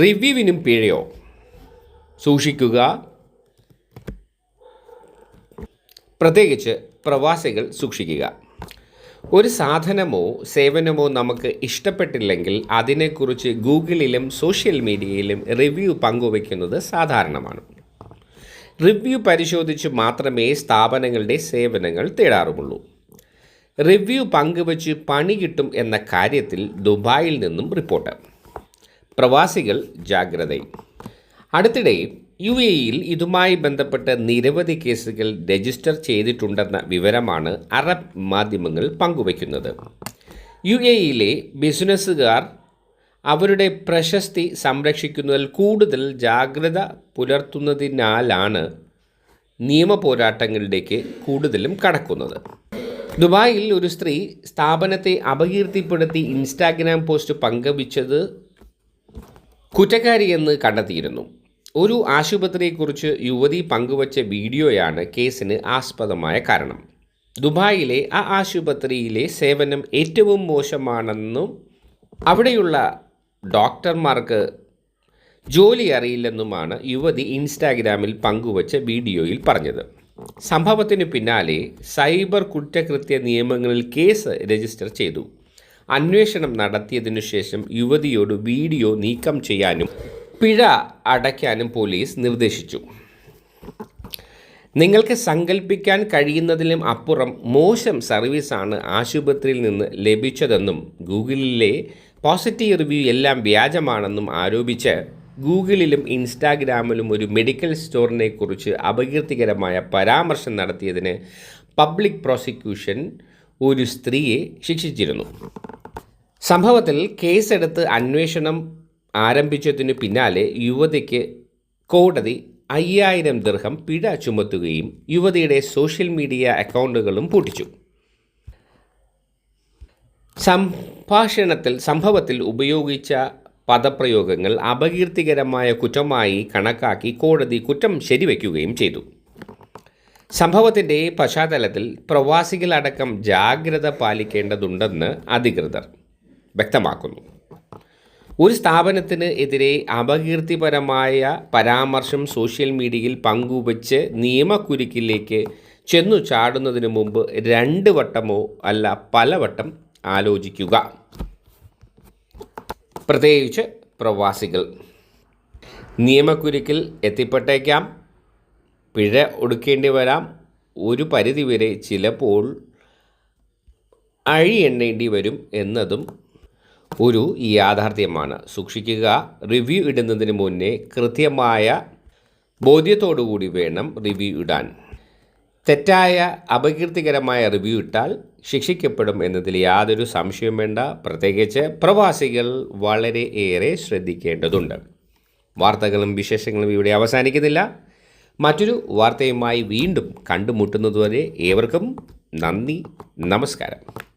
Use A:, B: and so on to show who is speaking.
A: റിവ്യൂവിനും പിഴയോ? സൂക്ഷിക്കുക. പ്രത്യേകിച്ച് പ്രവാസികൾ സൂക്ഷിക്കുക. ഒരു സാധനമോ സേവനമോ നമുക്ക് ഇഷ്ടപ്പെട്ടില്ലെങ്കിൽ അതിനെക്കുറിച്ച് ഗൂഗിളിലും സോഷ്യൽ മീഡിയയിലും റിവ്യൂ പങ്കുവയ്ക്കുന്നത് സാധാരണമാണ്. റിവ്യൂ പരിശോധിച്ച് മാത്രമേ സ്ഥാപനങ്ങളുടെ സേവനങ്ങൾ തേടാറുമുള്ളൂ. റിവ്യൂ പങ്കുവച്ച് പണി കിട്ടും എന്ന കാര്യത്തിൽ ദുബായിൽ നിന്നും റിപ്പോർട്ട്. പ്രവാസികൾ ജാഗ്രത അടുത്തിടെ യു എ ഇയിൽ ഇതുമായി ബന്ധപ്പെട്ട് നിരവധി കേസുകൾ രജിസ്റ്റർ ചെയ്തിട്ടുണ്ടെന്ന വിവരമാണ് അറബ് മാധ്യമങ്ങൾ പങ്കുവയ്ക്കുന്നത്. യു എ ഇയിലെ ബിസിനസ്സുകാർ അവരുടെ പ്രശസ്തി സംരക്ഷിക്കുന്നതിൽ കൂടുതൽ ജാഗ്രത പുലർത്തുന്നതിനാലാണ് നിയമ പോരാട്ടങ്ങളിലേക്ക് കൂടുതലും കടക്കുന്നത്. ദുബായിൽ ഒരു സ്ത്രീ സ്ഥാപനത്തെ അപകീർത്തിപ്പെടുത്തി ഇൻസ്റ്റാഗ്രാം പോസ്റ്റ് പങ്കുവച്ചത് കുറ്റക്കാരിയെന്ന് കണ്ടെത്തിയിരുന്നു. ഒരു ആശുപത്രിയെക്കുറിച്ച് യുവതി പങ്കുവച്ച വീഡിയോയാണ് കേസിന് ആസ്പദമായ കാരണം. ദുബായിലെ ആ ആശുപത്രിയിലെ സേവനം ഏറ്റവും മോശമാണെന്നും അവിടെയുള്ള ഡോക്ടർമാർക്ക് ജോലി അറിയില്ലെന്നുമാണ് യുവതി ഇൻസ്റ്റാഗ്രാമിൽ പങ്കുവച്ച വീഡിയോയിൽ പറഞ്ഞത്. സംഭവത്തിന് പിന്നാലെ സൈബർ കുറ്റകൃത്യ നിയമങ്ങളിൽ കേസ് രജിസ്റ്റർ ചെയ്തു. അന്വേഷണം നടത്തിയതിനു ശേഷം യുവതിയോട് വീഡിയോ നീക്കം ചെയ്യാനും പിഴ അടയ്ക്കാനും പോലീസ് നിർദ്ദേശിച്ചു. നിങ്ങൾക്ക് സങ്കല്പിക്കാൻ കഴിയുന്നതിലും അപ്പുറം മോശം സർവീസാണ് ആശുപത്രിയിൽ നിന്ന് ലഭിച്ചതെന്നും ഗൂഗിളിലെ പോസിറ്റീവ് റിവ്യൂ എല്ലാം വ്യാജമാണെന്നും ആരോപിച്ച് ഗൂഗിളിലും ഇൻസ്റ്റാഗ്രാമിലും ഒരു മെഡിക്കൽ സ്റ്റോറിനെക്കുറിച്ച് അപകീർത്തികരമായ പരാമർശം നടത്തിയതിന് പബ്ലിക് പ്രോസിക്യൂഷൻ ഒരു സ്ത്രീയെ ശിക്ഷിച്ചിരുന്നു. സംഭവത്തിൽ കേസെടുത്ത് അന്വേഷണം ആരംഭിച്ചതിനു പിന്നാലെ യുവതിക്ക് കോടതി അയ്യായിരം ദീർഘം പിഴ ചുമത്തുകയും യുവതിയുടെ സോഷ്യൽ മീഡിയ അക്കൗണ്ടുകളും പൂട്ടിച്ചു. സംഭാഷണത്തിൽ സംഭവത്തിൽ ഉപയോഗിച്ച പദപ്രയോഗങ്ങൾ അപകീർത്തികരമായ കുറ്റമായി കണക്കാക്കി കോടതി കുറ്റം ശരിവയ്ക്കുകയും ചെയ്തു. സംഭവത്തിന്റെ പശ്ചാത്തലത്തിൽ പ്രവാസികളടക്കം ജാഗ്രത പാലിക്കേണ്ടതുണ്ടെന്ന് അധികൃതർ വ്യക്തമാക്കുന്നു. ഒരു സ്ഥാപനത്തിന് എതിരെ അപകീർത്തിപരമായ പരാമർശം സോഷ്യൽ മീഡിയയിൽ പങ്കുവച്ച് നിയമക്കുരുക്കിലേക്ക് ചെന്നു ചാടുന്നതിന് മുമ്പ് രണ്ട് വട്ടമോ അല്ല പലവട്ടം ആലോചിക്കുക. പ്രത്യേകിച്ച് പ്രവാസികൾ. നിയമക്കുരുക്കിൽ എത്തിപ്പെട്ടേക്കാം. പിഴ ഒടുക്കേണ്ടി വരാം. ഒരു പരിധിവരെ ചിലപ്പോൾ അഴി എണ്ണേണ്ടി വരും എന്നതും ഒരു യാഥാർത്ഥ്യമാണ്. സൂക്ഷിക്കുക റിവ്യൂ ഇടുന്നതിന് മുന്നേ കൃത്യമായ ബോധ്യത്തോടുകൂടി വേണം റിവ്യൂ ഇടാൻ. തെറ്റായ അപകീർത്തികരമായ റിവ്യൂ ഇട്ടാൽ ശിക്ഷിക്കപ്പെടും എന്നതിൽ യാതൊരു സംശയവും വേണ്ട. പ്രത്യേകിച്ച് പ്രവാസികൾ വളരെ ഏറെ ശ്രദ്ധിക്കേണ്ടതുണ്ട്. വാർത്തകളും വിശേഷങ്ങളും ഇവിടെ അവസാനിക്കുന്നില്ല. മറ്റൊരു വാർത്തയുമായി വീണ്ടും കണ്ടുമുട്ടുന്നതുവരെ ഏവർക്കും നന്ദി നമസ്കാരം.